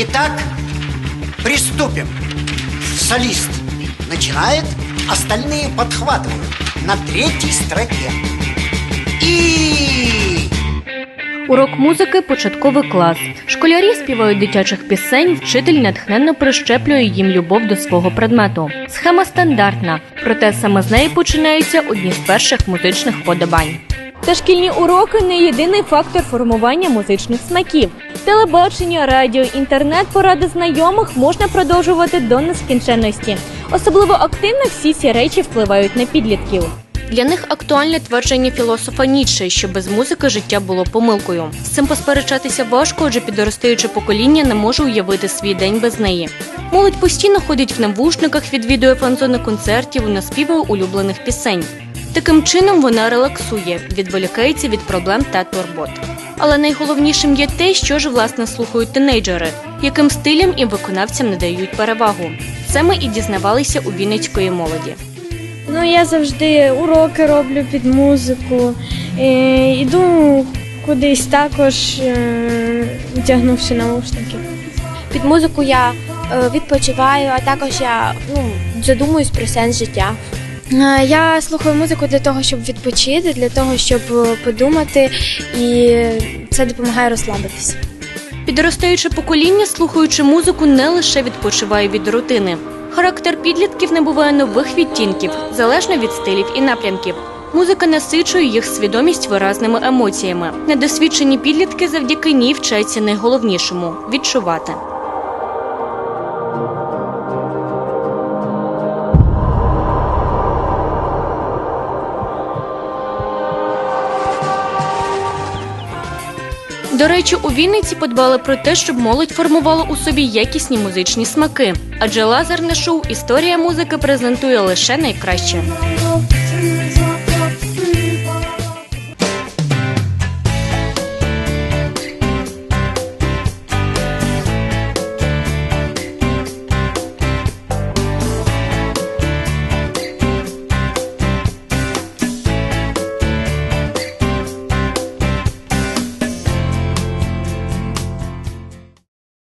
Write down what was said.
Итак, приступим. Солист начинает, остальные подхватывают на третьей строке. И... Урок музики початковий клас. Школярі співають дитячих пісень, вчитель натхненно прищеплює їм любов до свого предмету. Схема стандартна, проте саме з неї починаються одні з перших музичних вподобань. Та шкільні уроки не єдиний фактор формування музичних смаків. Телебачення, радіо, інтернет, поради знайомих можна продовжувати до нескінченності. Особливо активно всі ці речі впливають на підлітків. Для них актуальне твердження філософа Ніцше, що без музики життя було помилкою. З цим посперечатися важко, адже підростаюче покоління не може уявити свій день без неї. Молодь постійно ходить в навушниках, відвідує фанзони концертів, наспівує улюблених пісень. Таким чином вона релаксує, відволікається від проблем та турбот. Але найголовнішим є те, що ж власне слухають тинейджери, яким стилям і виконавцям надають перевагу. Це ми і дізнавалися у Вінницької молоді. Ну, я завжди уроки роблю під музику. Іду кудись також, е, вдягнувши наушники. Під музику я е, відпочиваю, а також я ну, задумуюсь про сенс життя. Е, Я слухаю музику для того, щоб відпочити, для того, щоб е, подумати, і це допомагає розслабитися. Підростаюче покоління, слухаючи музику, не лише відпочиває від рутини. Характер підлітків набуває нових відтінків, залежно від стилів і напрямків. Музика насичує їх свідомість виразними емоціями. Недосвідчені підлітки завдяки ній вчаться найголовнішому відчувати. До речі, у Вінниці подбали про те, щоб молодь формувала у собі якісні музичні смаки. Адже лазерне шоу Історія музики презентує лише найкраще.